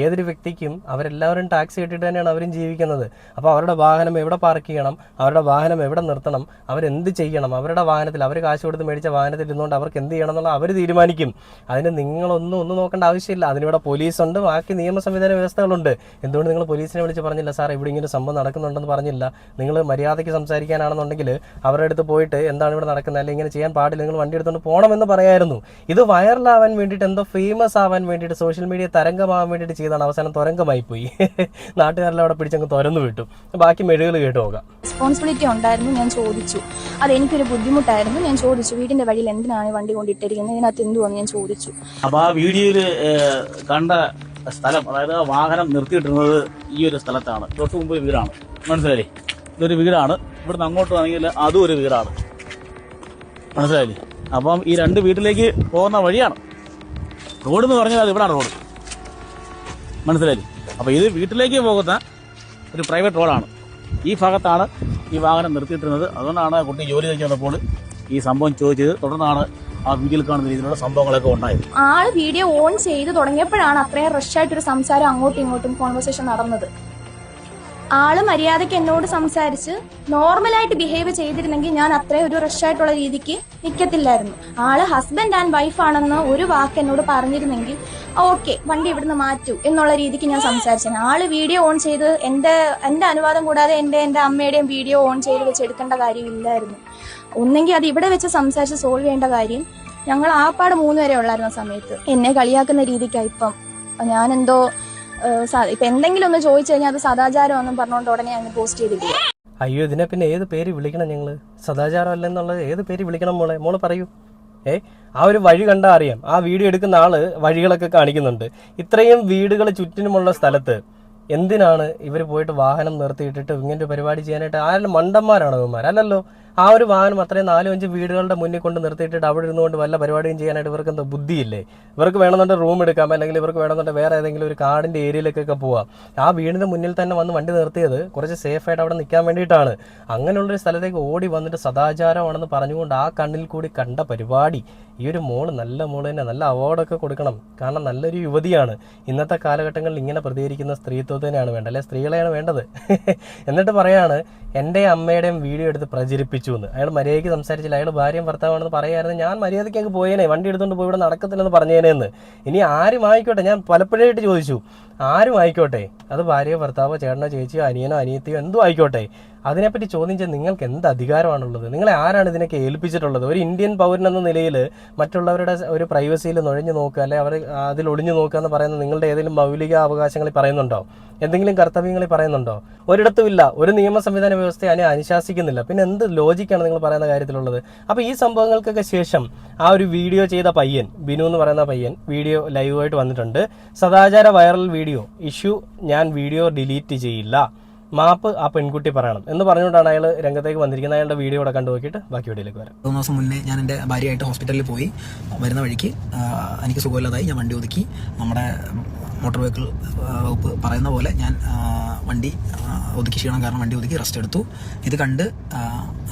ഏതൊരു വ്യക്തിക്കും അവരെല്ലാവരും ടാക്സി കെട്ടിയിട്ട് തന്നെയാണ് അവരും ജീവിക്കുന്നത്. അപ്പോൾ അവരുടെ വാഹനം എവിടെ പാർക്ക് ചെയ്യണം? അവരുടെ വാഹനം എവിടെ നിർത്തണം? അവരെന്ത് ചെയ്യണം? അവരുടെ വാഹനത്തിൽ അവർ കാശ് കൊടുത്ത് മേടിച്ച വാഹനത്തിൽ ഇരുന്നുകൊണ്ട് അവർക്ക് എന്ത് ചെയ്യണം എന്നുള്ള അവർ തീരുമാനിക്കും. അതിന് നിങ്ങളൊന്നും ഒന്നും നോക്കേണ്ട ആവശ്യമില്ല. അതിനിവിടെ പോലീസുണ്ട് ബാക്കി നിയമ സംവിധാന വ്യവസ്ഥകളുണ്ട്. എന്തുകൊണ്ട് നിങ്ങൾ പോലീസിനെ വിളിച്ച് പറഞ്ഞില്ല സാർ ഇവിടെ ഇങ്ങനെ സംഭവം നടക്കുന്നുണ്ടെന്ന് പറഞ്ഞില്ല. നിങ്ങൾ മര്യാദയ്ക്ക് സംസാരിക്കാനാണെന്നുണ്ടെങ്കിൽ അവരുടെ അടുത്ത് പോയിട്ട് എന്താണ് ഇവിടെ നടക്കുന്നത്? അല്ലെങ്കിൽ ഇങ്ങനെ ചെയ്യാൻ പാടില്ല നിങ്ങൾ വണ്ടി എടുത്തുകൊണ്ട് പോകണമെന്ന് പറയായിരുന്നു. ഇത് വൈറലാവാൻ വേണ്ടിയിട്ട് എന്തോ ഫേമസ് ആവാൻ വേണ്ടിയിട്ട് സോഷ്യൽ മീഡിയ തരംഗമാവാൻ വേണ്ടിയിട്ട് ചെയ്താണ് അവസാനം തുരങ്കമായി പോയി [LAUGHS] നാട്ടുകാരെല്ലാം അവിടെ പിടിച്ചങ്ങ് തുരന്നു വിട്ടു. ബാക്കി മെഴുകൾ കേട്ട് നോക്കാം റെസ്പോൺസിബിലിറ്റി ഉണ്ടായിരുന്നു ഞാൻ ചോദിച്ചു. അത് എനിക്കൊരു ബുദ്ധിമുട്ടായിരുന്നു ഞാൻ ചോദിച്ചു വീടിന്റെ വഴിയിൽ എന്തിനാണ് വണ്ടി കൊണ്ടിട്ടിരിക്കുന്നത്? ഇതിനകത്ത് എന്തുവാന്ന് ഞാൻ ചോദിച്ചു. അപ്പൊ ആ വീഡിയോയിൽ കണ്ട സ്ഥലം അതായത് ആ വാഹനം നിർത്തിയിട്ടിരുന്നത് ഈ ഒരു സ്ഥലത്താണ്. തൊട്ട് മുമ്പ് വീടാണ്. മനസ്സിലായി ഇതൊരു വീടാണ്. ഇവിടുന്ന് അങ്ങോട്ട് ആണെങ്കിൽ അതും ഒരു വീടാണ്. മനസ്സിലായില്ലേ? അപ്പം ഈ രണ്ട് വീട്ടിലേക്ക് പോകുന്ന വഴിയാണ്. റോഡ് എന്ന് പറഞ്ഞാൽ അത് ഇവിടാണ് റോഡ്. മനസ്സിലായില്ലേ? അപ്പൊ ഇത് വീട്ടിലേക്ക് പോകുന്ന ഒരു പ്രൈവറ്റ് റോഡാണ് ഈ ഭാഗത്താണ് ഈ വാഹനം നിർത്തിയിട്ടിരുന്നത്. അതുകൊണ്ടാണ് കുട്ടി ജോലി കഴിഞ്ഞ് വന്നപ്പോൾ ഈ സംഭവം ചോദിച്ചത്. തുടർന്നാണ് ആ വീഡിയോയിൽ കാണുന്ന രീതിയിലുള്ള സംഭവങ്ങളൊക്കെ ഉണ്ടായത്. ആൾ വീഡിയോ ഓൺ ചെയ്ത് തുടങ്ങിയപ്പോഴാണ് അത്രയും ഒരു സംസാരം അങ്ങോട്ടും ഇങ്ങോട്ടും കോൺവെർസേഷൻ നടന്നത്. ആൾ മര്യാദയ്ക്ക് എന്നോട് സംസാരിച്ച് നോർമലായിട്ട് ബിഹേവ് ചെയ്തിരുന്നെങ്കിൽ ഞാൻ അത്രയും ഒരു റഷായിട്ടുള്ള രീതിക്ക് നിൽക്കത്തില്ലായിരുന്നു ആൾ ഹസ്ബൻഡ് ആൻഡ് വൈഫാണെന്ന് ഒരു വാക്ക് എന്നോട് പറഞ്ഞിരുന്നെങ്കിൽ ഓക്കെ വണ്ടി ഇവിടുന്ന് മാറ്റൂ എന്നുള്ള രീതിക്ക് ഞാൻ സംസാരിച്ചത് ആൾ വീഡിയോ ഓൺ ചെയ്ത് എന്റെ എന്റെ അനുവാദം കൂടാതെ എന്റെ എന്റെ അമ്മയുടെയും വീഡിയോ ഓൺ ചെയ്ത് വെച്ച് എടുക്കേണ്ട കാര്യമില്ലായിരുന്നു ഒന്നെങ്കിൽ അത് ഇവിടെ വെച്ച് സംസാരിച്ച് സോൾവ് ചെയ്യേണ്ട കാര്യം ഞങ്ങൾ ആപ്പാട് മൂന്ന് വരെ ഉള്ളായിരുന്ന സമയത്ത്. എന്നെ കളിയാക്കുന്ന രീതിക്കാണ് ഇപ്പം. ഞാൻ എന്തോ ഇപ്പൊ എന്തെങ്കിലും ഒന്ന് ചോദിച്ചു കഴിഞ്ഞാൽ അത് സദാചാരം ഒന്നും പറഞ്ഞുകൊണ്ട് ഉടനെ അങ്ങ് പോസ്റ്റ് ചെയ്തിട്ടില്ല. അയ്യോ ഇതിനെ പിന്നെ ഏത് പേര് വിളിക്കണം ഞങ്ങൾ സദാചാരം അല്ലെന്നുള്ളത് ഏത് പേര് വിളിക്കണം മോളെ? മോളെ പറയൂ. ഏ ആ ഒരു വഴി കണ്ടാൽ അറിയാം. ആ വീഡിയോ എടുക്കുന്ന ആൾ വഴികളൊക്കെ കാണിക്കുന്നുണ്ട്. ഇത്രയും വീടുകൾ ചുറ്റിനുമുള്ള സ്ഥലത്ത് എന്തിനാണ് ഇവർ പോയിട്ട് വാഹനം നിർത്തിയിട്ടിട്ട് ഇങ്ങനെ ഒരു പരിപാടി ചെയ്യാനായിട്ട്? ആരെല്ലാം മണ്ടന്മാരാണ് ഇവന്മാർ അല്ലല്ലോ. ആ ഒരു വാഹനം അത്രയും നാലും അഞ്ച് വീടുകളുടെ മുന്നിൽ കൊണ്ട് നിർത്തിയിട്ട് അവിടെ ഇരുന്നുകൊണ്ട് വല്ല പരിപാടിയും ചെയ്യാനായിട്ട് ഇവർക്ക് എന്താ ബുദ്ധിയില്ലേ? ഇവർക്ക് വേണമെന്നുണ്ടെങ്കിൽ റൂം എടുക്കാം അല്ലെങ്കിൽ ഇവർക്ക് വേണമെന്നുണ്ടെങ്കിൽ വേറെ ഏതെങ്കിലും ഒരു കാടിന്റെ ഏരിയയിലേക്കൊക്കെ പോവാം. ആ വീടിന്റെ മുന്നിൽ തന്നെ വന്ന് വണ്ടി നിർത്തിയത് കുറച്ച് സേഫായിട്ട് അവിടെ നിൽക്കാൻ വേണ്ടിയിട്ടാണ്. അങ്ങനെയുള്ളൊരു സ്ഥലത്തേക്ക് ഓടി വന്നിട്ട് സദാചാരമാണെന്ന് പറഞ്ഞുകൊണ്ട് ആ കണ്ണിൽ കൂടി കണ്ട പരിപാടി. ഈ ഒരു മോൾ നല്ല മോൾ തന്നെ നല്ല അവാർഡൊക്കെ കൊടുക്കണം. കാരണം നല്ലൊരു യുവതിയാണ്. ഇന്നത്തെ കാലഘട്ടങ്ങളിൽ ഇങ്ങനെ പ്രതികരിക്കുന്ന സ്ത്രീത്വത്തിനെയാണ് വേണ്ടത് അല്ലെ? സ്ത്രീകളെയാണ് വേണ്ടത്. [LAUGHS] എന്നിട്ട് പറയാണ് എന്റെ അമ്മയുടെയും വീഡിയോ എടുത്ത് പ്രചരിപ്പിച്ചു. എന്ന്. അയാൾ മര്യാദയ്ക്ക് സംസാരിച്ചില്ല. അയാൾ ഭാര്യയും ഭർത്താവാണെന്ന് പറയായിരുന്നു ഞാൻ മര്യാദയ്ക്ക് അങ്ങ് പോയേനെ. വണ്ടി എടുത്തുകൊണ്ട് പോയി ഇവിടെ നടക്കത്തില്ലെന്ന് പറഞ്ഞേനെ എന്ന്. ഇനി ആരും ആയിക്കോട്ടെ. ഞാൻ പലപ്പോഴായിട്ട് ചോദിച്ചു. ആരും ആയിക്കോട്ടെ. അത് ഭാര്യയോ ഭർത്താവോ ചേട്ടനോ ചേച്ചിയോ അനിയനോ അനിയത്തിയോ എന്തോ ആയിക്കോട്ടെ. അതിനെപ്പറ്റി ചോദ്യം ചെയ്യാൻ നിങ്ങൾക്ക് എന്ത് അധികാരമാണുള്ളത്? നിങ്ങളെ ആരാണ് ഇതിനൊക്കെ ഏൽപ്പിച്ചിട്ടുള്ളത്? ഒരു ഇന്ത്യൻ പൗരൻ എന്ന നിലയിൽ മറ്റുള്ളവരുടെ ഒരു പ്രൈവസിയിൽ നുഴഞ്ഞു നോക്കുക അല്ലെ അവർ അതിൽ ഒളിഞ്ഞു നോക്കുക എന്ന് പറയുന്നത് നിങ്ങളുടെ ഏതെങ്കിലും മൗലിക അവകാശങ്ങളിൽ പറയുന്നുണ്ടോ? എന്തെങ്കിലും കർത്തവ്യങ്ങളിൽ പറയുന്നുണ്ടോ? ഒരിടത്തും ഇല്ല. ഒരു നിയമ സംവിധാന വ്യവസ്ഥയെ അതിനെ അനുശാസിക്കുന്നില്ല. പിന്നെ എന്ത് ലോജിക്കാണ് നിങ്ങൾ പറയുന്ന കാര്യത്തിലുള്ളത്? അപ്പോൾ ഈ സംഭവങ്ങൾക്കൊക്കെ ശേഷം ആ ഒരു വീഡിയോ ചെയ്ത പയ്യൻ ബിനു എന്ന് പറയുന്ന പയ്യൻ വീഡിയോ ലൈവായിട്ട് വന്നിട്ടുണ്ട്. സദാചാര വൈറൽ വീഡിയോ ഇഷ്യൂ ഞാൻ വീഡിയോ ഡിലീറ്റ് ചെയ്യില്ല. മാപ്പ് ആ പെൺകുട്ടി പറയണം എന്ന് പറഞ്ഞുകൊണ്ടാണ് അയാൾ രംഗത്തേക്ക് വന്നിരിക്കുന്നത്. അയാളുടെ വീഡിയോ കൂടെ കണ്ടു നോക്കിയിട്ട് ബാക്കി വീഡിയോയിലേക്ക് വരാം. മൂന്ന് ദിവസം മുന്നേ ഞാൻ എന്റെ ഭാര്യയായിട്ട് ഹോസ്പിറ്റലിൽ പോയി. വരുന്ന വഴിക്ക് എനിക്ക് സുഖമില്ലാതായി. ഞാൻ വണ്ടി ഒതുക്കി. നമ്മുടെ മോട്ടോർ വെഹിക്കിൾ വകുപ്പ് പറയുന്ന പോലെ ഞാൻ വണ്ടി ഒതുക്കി ക്ഷീണം കാരണം വണ്ടി ഒതുക്കി റെസ്റ്റ് എടുത്തു. ഇത് കണ്ട്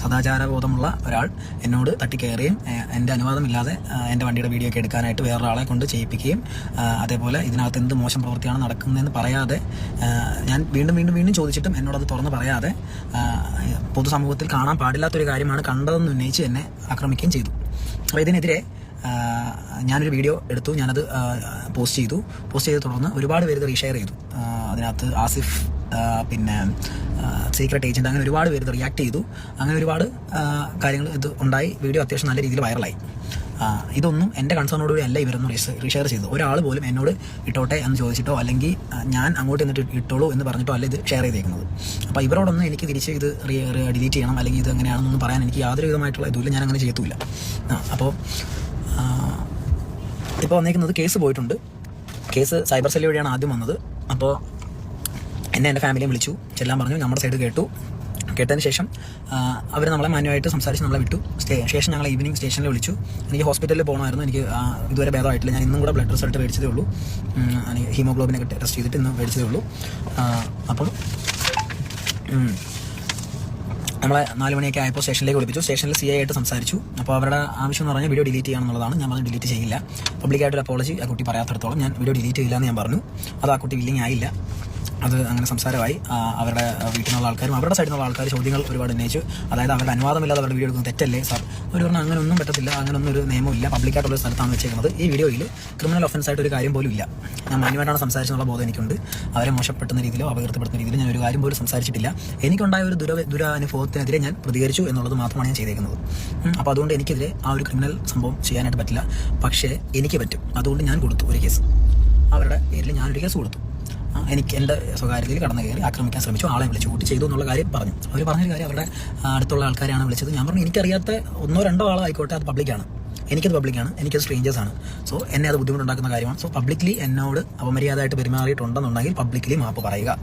സദാചാരബോധമുള്ള ഒരാൾ എന്നോട് തട്ടിക്കയറുകയും എന്റെ അനുവാദമില്ലാതെ എന്റെ വണ്ടിയുടെ വീഡിയോ ഒക്കെ എടുക്കാനായിട്ട് വേറൊരാളെ കൊണ്ട് ചെയ്യിപ്പിക്കുകയും അതേപോലെ ഇതിനകത്ത് എന്ത് മോശം പ്രവൃത്തിയാണ് നടക്കുന്നതെന്ന് പറയാതെ ഞാൻ വീണ്ടും വീണ്ടും വീണ്ടും ചോദിച്ചിട്ടും എന്നോടത് തുറന്ന് പറയാതെ പൊതുസമൂഹത്തിൽ കാണാൻ പാടില്ലാത്തൊരു കാര്യമാണ് കണ്ടതെന്ന് ഉന്നയിച്ച് എന്നെ ആക്രമിക്കുകയും ചെയ്തു. അപ്പോൾ ഇതിനെതിരെ ഞാനൊരു വീഡിയോ എടുത്തു ഞാനത് പോസ്റ്റ് ചെയ്തു. പോസ്റ്റ് ചെയ്ത് തുടർന്ന് ഒരുപാട് പേര് റീഷെയർ ചെയ്തു. അതിനകത്ത് ആസിഫ് പിന്നെ സീക്രട്ട് ഏജന്റ് അങ്ങനെ ഒരുപാട് പേര് റിയാക്ട് ചെയ്തു. അങ്ങനെ ഒരുപാട് കാര്യങ്ങൾ ഇത് ഉണ്ടായി. വീഡിയോ അത്യാവശ്യം നല്ല രീതിയിൽ വൈറലായി ഇതൊന്നും എന്റെ കൺസേണോടുകൂടി അല്ല ഇവരൊന്നും റീഷെയർ ചെയ്തു ഒരാൾ പോലും എന്നോട് ഇട്ടോട്ടെ എന്ന് ചോദിച്ചിട്ടോ അല്ലെങ്കിൽ ഞാൻ അങ്ങോട്ട് എന്നിട്ട് ഇട്ടോളൂ എന്ന് പറഞ്ഞിട്ടോ അല്ല ഇത് ഷെയർ ചെയ്തേക്കുന്നത്. അപ്പോൾ ഇവരോടൊന്നും എനിക്ക് തിരിച്ച് ഇത് ഡിലീറ്റ് ചെയ്യണം അല്ലെങ്കിൽ ഇത് എങ്ങനെയാണെന്നൊന്നും പറയാൻ എനിക്ക് യാതൊരു വിധമായിട്ടുള്ള ഇതുമില്ല. ഞാൻ അങ്ങനെ ചെയ്യത്തുമില്ല അപ്പോൾ ഇപ്പോൾ വന്നേക്കുന്നത് കേസ് പോയിട്ടുണ്ട്. കേസ് സൈബർ സെല്ല് വഴിയാണ് ആദ്യം വന്നത്. അപ്പോൾ എന്നെ എന്റെ ഫാമിലിയും വിളിച്ചു. ചെല്ലാൻ പറഞ്ഞു. നമ്മുടെ സൈഡ് കേട്ടു. കേട്ടതിന് ശേഷം അവർ നമ്മളെ മാന്യമായിട്ട് സംസാരിച്ച് നമ്മളെ വിട്ടു. സ്റ്റേ ശേഷം ഞങ്ങൾ ഈവനിങ് സ്റ്റേഷനിൽ വിളിച്ചു. എനിക്ക് ഹോസ്പിറ്റലിൽ പോകണമായിരുന്നു എനിക്ക് ഇതുവരെ ഭേദമായിട്ടില്ല. ഞാൻ ഇന്നും കൂടെ ബ്ലഡ് റിസൾട്ട് മേടിച്ചതേ ഉള്ളൂ. ഹീമോഗ്ലോബിനൊക്കെ ടെസ്റ്റ് ചെയ്തിട്ട് ഇന്ന് മേടിച്ചതേ ഉള്ളൂ. അപ്പം നമ്മളെ നാല് മണിയൊക്കെ ആയപ്പോൾ സ്റ്റേഷനിലേക്ക് വിളിപ്പിച്ചു. സ്റ്റേഷനിൽ സി ഐ ആയിട്ട് സംസാരിച്ചു. അപ്പോൾ അവരുടെ ആവശ്യം എന്ന് പറഞ്ഞാൽ വീഡിയോ ഡിലീറ്റ് ചെയ്യാന്നുള്ളതാണ് ഞാൻ പറഞ്ഞു ഡിലീറ്റ് ചെയ്യില്ല. പബ്ലിക്കായിട്ടൊരു അപ്പോളജി ആ കുട്ടി പറയാത്തടത്തോളം ഞാൻ വീഡിയോ ഡിലീറ്റ് ചെയ്യില്ല എന്ന് ഞാൻ പറഞ്ഞു. അത് ആ കുട്ടി വില്ലിങ് ആയില്ല. അത് അങ്ങനെ സംസാരമായി. അവരുടെ വീട്ടിൽ നിന്നുള്ള ആൾക്കാരും അവരുടെ സൈഡിൽ നിന്നുള്ള ആൾക്കാർ ചോദ്യങ്ങൾ ഒരുപാട് ഉന്നയിച്ചു. അതായത് അവരുടെ അനുവാദമില്ലാതെ അവരുടെ വീഡിയോ എടുക്കുന്നത് തെറ്റല്ലേ സാർ അവർ അങ്ങനെ ഒന്നും പറ്റത്തില്ല അങ്ങനെ ഒന്നും ഒരു നിയമമില്ല പബ്ലിക്കായിട്ടുള്ള സ്ഥലത്താണ് വെച്ചേക്കുന്നത്. ഈ വീഡിയോയിൽ ക്രിമിനൽ ഒഫൻസ് ആയിട്ട് ഒരു കാര്യം പോലും ഇല്ല. ഞാൻ മാന്യമായിട്ടാണ് സംസാരിച്ചെന്നുള്ള ബോധം എനിക്കുണ്ട്. അവരെ മോശപ്പെടുന്ന രീതിയിലോ അപകീർത്തിപ്പെടുത്തുന്ന രീതിയിലോ ഞാൻ ഒരു കാര്യം പോലും സംസാരിച്ചിട്ടില്ല. എനിക്കുണ്ടായ ഒരു ദുര ദുരാനുഭവത്തിനെതിരെ ഞാൻ പ്രതികരിച്ചു എന്നുള്ളത് മാത്രമാണ് ഞാൻ ചെയ്തേക്കുന്നത്. അപ്പോൾ അതുകൊണ്ട് എനിക്കെതിരെ ആ ഒരു ക്രിമിനൽ സംഭവം ചെയ്യാനായിട്ട് പറ്റില്ല. പക്ഷേ എനിക്ക് പറ്റും. അതുകൊണ്ട് ഞാൻ കൊടുത്തു ഒരു കേസ് അവരുടെ പേരിൽ ഞാനൊരു കേസ് കൊടുത്തു. എനിക്ക് എന്റെ സ്വകാര്യതയിൽ കടന്നു കയറി ആക്രമിക്കാൻ ശ്രമിച്ചു ആളെ വിളിച്ചു കൂട്ടി ചെയ്തു എന്നുള്ള കാര്യം പറഞ്ഞു. അവർ പറഞ്ഞൊരു കാര്യം അവരുടെ അടുത്തുള്ള ആൾക്കാരാണ് വിളിച്ചത്. ഞാൻ പറഞ്ഞു എനിക്കറിയാത്ത ഒന്നോ രണ്ടോ ആളായിക്കോട്ടെ അത് പബ്ലിക്കാണ് എനിക്കത് പബ്ലിക്കാണ് എനിക്കത് സ്ട്രേഞ്ചേഴ്സാണ് സോ എന്നെ അത് ബുദ്ധിമുട്ടുണ്ടാക്കുന്ന കാര്യമാണ്. സോ പബ്ലിക്കലി എന്നോട് അപമര്യാദയായിട്ട് പെരുമാറിയിട്ടുണ്ടെന്നുണ്ടെങ്കിൽ പബ്ലിക്കലി മാപ്പ് പറയുക.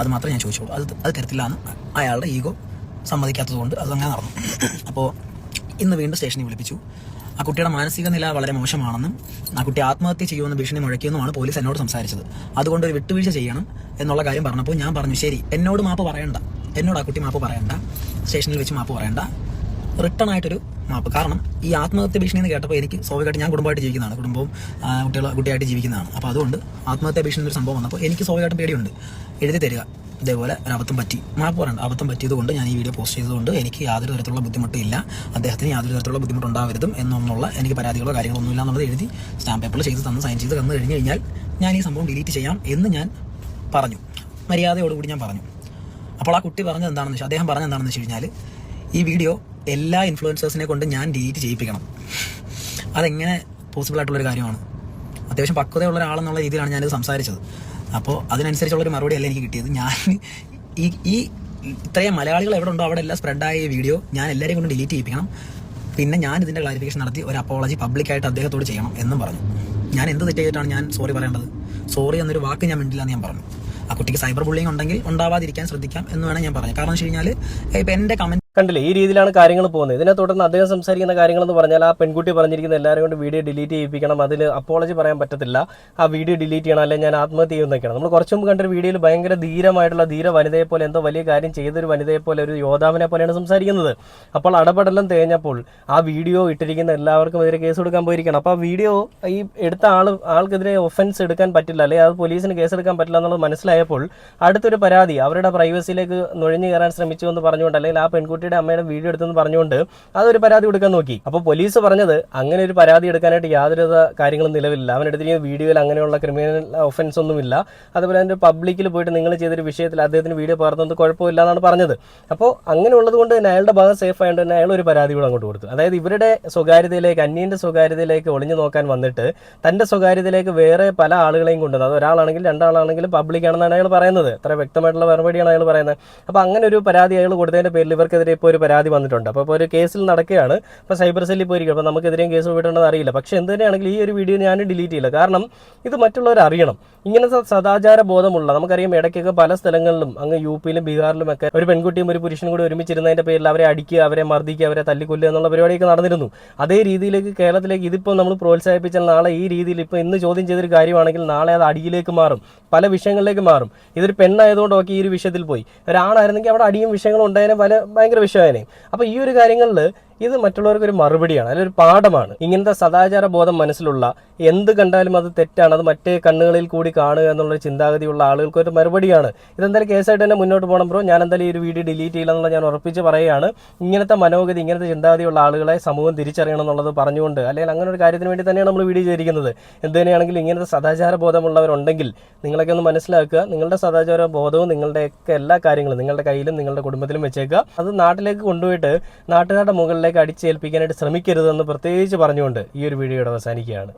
അത് മാത്രമേ ഞാൻ ചോദിച്ചോളൂ അത് അത് തരത്തിലാണ് അയാളുടെ ഈഗോ സമ്മതിക്കാത്തത് കൊണ്ട് അത് അങ്ങനെ നടന്നു. [CLEARS THROAT] അപ്പോൾ ഇന്ന് വീണ്ടും സ്റ്റേഷനിൽ വിളിപ്പിച്ചു. ആ കുട്ടിയുടെ മാനസിക നില വളരെ മോശമാണെന്നും ആ കുട്ടി ആത്മഹത്യ ചെയ്യുമെന്ന് ഭീഷണി മുഴക്കിയെന്നുമാണ് പോലീസ് എന്നോട് സംസാരിച്ചത്. അതുകൊണ്ട് ഒരു വിട്ടുവീഴ്ച ചെയ്യണം എന്നുള്ള കാര്യം പറഞ്ഞപ്പോൾ ഞാൻ പറഞ്ഞു ശരി എന്നോട് മാപ്പ് പറയണ്ട. എന്നോട് ആ കുട്ടി മാപ്പ് പറയണ്ട. സ്റ്റേഷനിൽ വെച്ച് മാപ്പ് പറയണ്ട. റിട്ടേൺ ആയിട്ടൊരു മാപ്പ്. കാരണം ഈ ആത്മഹത്യ ഭീഷണി എന്ന് കേട്ടപ്പോൾ എനിക്ക് സ്വാഭാവികമായിട്ട് ഞാൻ കുടുംബമായിട്ട് ജീവിക്കുന്നതാണ്. കുടുംബവും കുട്ടികൾ കുട്ടിയായിട്ട് ജീവിക്കുന്നതാണ്. അപ്പോൾ അതുകൊണ്ട് ആത്മഹത്യ ഭീഷണി എന്നൊരു സംഭവം വന്നപ്പോൾ എനിക്ക് സ്വാഭാവികമായിട്ടും പേടിയുണ്ട്. എഴുതി തരിക. ഇതേപോലെ അബദ്ധം പറ്റി. മാപ്പ് പറയണ്ട. അബദ്ധം പറ്റിയത് കൊണ്ട് ഞാൻ ഈ വീഡിയോ പോസ്റ്റ് ചെയ്തതുകൊണ്ട് എനിക്ക് യാതൊരു തരത്തിലുള്ള ബുദ്ധിമുട്ടില്ല. അദ്ദേഹത്തിന് യാതൊരു തരത്തിലുള്ള ബുദ്ധിമുട്ടുണ്ടാവരുതും എന്നൊന്നുള്ള എനിക്ക് പരാതികളോ കാര്യങ്ങളോ ഒന്നുമില്ല എഴുതി സ്റ്റാമ്പ് പേപ്പർ ചെയ്ത് തന്ന് സൈൻ ചെയ്ത് തന്നു കഴിഞ്ഞ് കഴിഞ്ഞാൽ ഞാൻ ഈ സംഭവം ഡിലീറ്റ് ചെയ്യാം എന്ന് ഞാൻ പറഞ്ഞു. മര്യാദയോടുകൂടി ഞാൻ പറഞ്ഞു. അപ്പോൾ ആ കുട്ടി പറഞ്ഞത് എന്താണെന്ന് വെച്ചാൽ അദ്ദേഹം പറഞ്ഞത് എന്താണെന്ന് വെച്ച് കഴിഞ്ഞാൽ ഈ വീഡിയോ എല്ലാ ഇൻഫ്ലുവൻസേഴ്സിനെ കൊണ്ട് ഞാൻ ഡിലീറ്റ് ചെയ്യിപ്പിക്കണം. അതെങ്ങനെ പോസിബിൾ ആയിട്ടുള്ളൊരു കാര്യമാണ്? അത്യാവശ്യം പക്വതയുള്ള ഒരാളെന്നുള്ള രീതിയിലാണ് ഞാനിത് സംസാരിച്ചത്. അപ്പോൾ അതിനനുസരിച്ചുള്ളൊരു മറുപടി അല്ല എനിക്ക് കിട്ടിയത്. ഞാൻ ഈ ഈ ഇത്രയും മലയാളികൾ എവിടെ ഉണ്ടോ അവിടെ എല്ലാം സ്പ്രെഡായ ഈ വീഡിയോ ഞാൻ എല്ലാവരെയും കൊണ്ട് ഡിലീറ്റ് ചെയ്യിപ്പിക്കണം. പിന്നെ ഞാൻ ഇതിന്റെ ക്ലാരിഫിക്കേഷൻ നടത്തി ഒരു അപ്പോളജി പബ്ലിക്കായിട്ട് അദ്ദേഹത്തോട് ചെയ്യണം എന്നും പറഞ്ഞു. ഞാൻ എന്ത് തെറ്റായിട്ടാണ് ഞാൻ സോറി പറയേണ്ടത്? സോറി എന്നൊരു വാക്ക് ഞാൻ മിണ്ടില്ല എന്ന് ഞാൻ പറഞ്ഞു. ആ കുട്ടിക്ക് സൈബർ ബുള്ളിങ് ഉണ്ടെങ്കിൽ ഉണ്ടാവാതിരിക്കാൻ ശ്രദ്ധിക്കാം എന്ന് വേണം ഞാൻ പറഞ്ഞു. കാരണം വെച്ച് കഴിഞ്ഞാൽ ഇപ്പം എന്റെ കമന്റ് കണ്ടില്ലേ? ഈ രീതിയിലാണ് കാര്യങ്ങൾ പോകുന്നത്. ഇതിനെ തുടർന്ന് അദ്ദേഹം സംസാരിക്കുന്ന കാര്യങ്ങൾ എന്ന് പറഞ്ഞാൽ ആ പെൺകുട്ടി പറഞ്ഞിരിക്കുന്ന എല്ലാവരും കൊണ്ട് വീഡിയോ ഡിലീറ്റ് ചെയ്യിപ്പിക്കണം. അതിൽ അപ്പോളജി പറയാൻ പറ്റത്തില്ല. ആ വീഡിയോ ഡിലീറ്റ് ചെയ്യണം. അല്ലെങ്കിൽ ഞാൻ ആത്മഹത്യ ചെയ്യുന്നൊക്കെയാണ് നമ്മൾ കുറച്ച് മുമ്പ് കണ്ടൊരു വീഡിയോയിൽ ഭയങ്കര ധീരമായിട്ടുള്ള ധീര വനിതയെ പോലെ എന്തോ വലിയ കാര്യം ചെയ്തൊരു വനിതയെ പോലെ ഒരു യോദ്ധാവിനെ പോലെയാണ് സംസാരിക്കുന്നത്. അപ്പോൾ അടപടലം തേഞ്ഞപ്പോൾ ആ വീഡിയോ ഇട്ടിരിക്കുന്ന എല്ലാവർക്കും എതിരെ കേസ് കൊടുക്കാൻ പോയിരിക്കണം അപ്പോൾ ആ വീഡിയോ ഈ എടുത്ത ആൾ ആൾക്കെതിരെ ഒഫൻസ് എടുക്കാൻ പറ്റില്ല. അല്ലെങ്കിൽ അത് പോലീസിന് കേസ് എടുക്കാൻ പറ്റില്ല എന്നുള്ളത് മനസ്സിലായപ്പോൾ അടുത്തൊരു പരാതി അവരുടെ പ്രൈവസിയിലേക്ക് നുഴഞ്ഞു കയറാൻ ശ്രമിച്ചു എന്ന് പറഞ്ഞുകൊണ്ട് അല്ലെങ്കിൽ ആ പെൺകുട്ടിയുടെ അമ്മയുടെ വീഡിയോ എടുത്തെന്ന് പറഞ്ഞുകൊണ്ട് അതൊരു പരാതി കൊടുക്കാൻ നോക്കി. അപ്പോൾ പോലീസ് പറഞ്ഞത് അങ്ങനെ ഒരു പരാതി എടുക്കാനായിട്ട് യാതൊരു കാര്യങ്ങളും നിലവിലില്ല. അവൻ എടുത്തിരിക്കുന്ന വീഡിയോയിൽ അങ്ങനെയുള്ള ക്രിമിനൽ ഒഫൻസ് ഒന്നുമില്ല. അതുപോലെ തന്നെ പബ്ലിക്കിൽ പോയിട്ട് നിങ്ങൾ ചെയ്തൊരു വിഷയത്തിൽ അദ്ദേഹത്തിന് വീഡിയോ പകർത്തുന്നത് കുഴപ്പമില്ല എന്നാണ് പറഞ്ഞത്. അപ്പോൾ അങ്ങനെ ഉള്ളത് കൊണ്ട് തന്നെ അയാളുടെ ഭാഗം സേഫ് ആയതുകൊണ്ട് തന്നെ അയാൾ ഒരു പരാതി കൂടെ അങ്ങോട്ട് കൊടുത്തു. അതായത് ഇവരുടെ സ്വകാര്യതയിലേക്ക് അന്യന്റെ സ്വകാര്യതയിലേക്ക് ഒളിഞ്ഞു നോക്കാൻ വന്നിട്ട് തന്റെ സ്വകാര്യതയിലേക്ക് വേറെ പല ആളുകളെയും കൊണ്ടുവന്നു. അത് ഒരാളാണെങ്കിലും രണ്ടാളാണെങ്കിലും പബ്ലിക് ആണെന്നാണ് അയാൾ പറയുന്നത്. അത്ര വ്യക്തമായിട്ടുള്ള മറുപടിയാണ് അയാൾ പറയുന്നത്. അപ്പോൾ അങ്ങനെ ഒരു പരാതി അയാൾ കൊടുത്തതിന്റെ പേരിൽ ഇവർക്കെതിരെ ഇപ്പോൾ ഒരു പരാതി വന്നിട്ടുണ്ട്. അപ്പോൾ ഇപ്പോൾ ഒരു കേസിൽ നടക്കുകയാണ്. ഇപ്പോൾ സൈബർ സെല്ലിൽ പോയിരിക്കും അപ്പോൾ നമുക്കെതിരെയും കേസ് പോയിട്ടുണ്ടെന്ന് അറിയില്ല. പക്ഷേ എന്ത് ഈ ഒരു വീഡിയോ ഞാൻ ഡിലീറ്റ് ചെയ്യില്ല. കാരണം ഇത് മറ്റുള്ളവർ അറിയണം. ഇങ്ങനത്തെ സദാചാര ബോധമുള്ള നമുക്കറിയാം ഇടയ്ക്കൊക്കെ പല സ്ഥലങ്ങളിലും അങ്ങ് യു പിയിലും ബീഹാറിലും ഒക്കെ ഒരു പെൺകുട്ടിയും ഒരു പുരുഷനും കൂടി ഒരുമിച്ചിരുന്നതിന്റെ പേരിൽ അവരെ അടിക്കുക അവരെ മർദ്ദിക്കുക അവരെ തല്ലിക്കൊല്ലുക എന്നുള്ള പരിപാടിയൊക്കെ നടന്നിരുന്നു. അതേ രീതിയിലേക്ക് കേരളത്തിലേക്ക് ഇതിപ്പോൾ നമ്മൾ പ്രോത്സാഹിപ്പിച്ചാൽ നാളെ ഈ രീതിയിൽ ഇപ്പോൾ ഇന്ന് ചോദ്യം ചെയ്തൊരു കാര്യമാണെങ്കിൽ നാളെ അത് അടിയിലേക്ക് മാറും. പല വിഷയങ്ങളിലേക്ക് മാറും. ഇതൊരു പെണ്ണായതുകൊണ്ട് ഒക്കെ ഈ ഒരു വിഷയത്തിൽ പോയി. ഒരാണായിരുന്നെങ്കിൽ അവിടെ അടിയും വിഷയങ്ങളും ഉണ്ടായാലും പല ഭയങ്കര വിഷയമായേനെ. അപ്പോൾ ഈ ഒരു കാര്യങ്ങളിൽ ഇത് മറ്റുള്ളവർക്ക് ഒരു മറുപടിയാണ് ഒരു പാഠമാണ്. ഇങ്ങനത്തെ സദാചാര ബോധം മനസ്സിലുള്ള എന്ത് കണ്ടാലും അത് തെറ്റാണ് അത് മറ്റേ കണ്ണുകളിൽ കൂടി കാണുക എന്നുള്ള ചിന്താഗതിയുള്ള ആളുകൾക്ക് ഒരു മറുപടിയാണ്. ഇതെന്തായാലും കേസായിട്ട് തന്നെ മുന്നോട്ട് പോകണം ബ്രോ. ഞാൻ എന്തായാലും ഈ ഒരു വീഡിയോ ഡിലീറ്റ് ചെയ്യില്ല എന്നുള്ള ഞാൻ ഉറപ്പിച്ച് പറയുകയാണ്. ഇങ്ങനത്തെ മനോഗതി ഇങ്ങനത്തെ ചിന്താഗതിയുള്ള ആളുകളെ സമൂഹം തിരിച്ചറിയണം എന്നുള്ളത് പറഞ്ഞുകൊണ്ട് അല്ലെങ്കിൽ അങ്ങനെ ഒരു കാര്യത്തിന് വേണ്ടി തന്നെയാണ് നമ്മൾ വീഡിയോ ചെയ്തിരിക്കുന്നത്. എന്ത് തന്നെയാണെങ്കിലും ഇങ്ങനത്തെ സദാചാര ബോധമുള്ളവരുണ്ടെങ്കിൽ നിങ്ങളൊക്കെ ഒന്ന് മനസ്സിലാക്കുക നിങ്ങളുടെ സദാചാര ബോധവും നിങ്ങളുടെയൊക്കെ എല്ലാ കാര്യങ്ങളും നിങ്ങളുടെ കയ്യിലും നിങ്ങളുടെ കുടുംബത്തിലും വെച്ചേക്കുക. അത് നാട്ടിലേക്ക് കൊണ്ടുപോയിട്ട് നാട്ടുകാരുടെ മുകളിലേക്ക് അടിച്ചേൽപ്പിക്കാനായിട്ട് ശ്രമിക്കരുതെന്ന് പ്രത്യേകിച്ച് പറഞ്ഞുകൊണ്ട് ഈ ഒരു വീഡിയോയുടെ അവസാനിക്കുകയാണ്.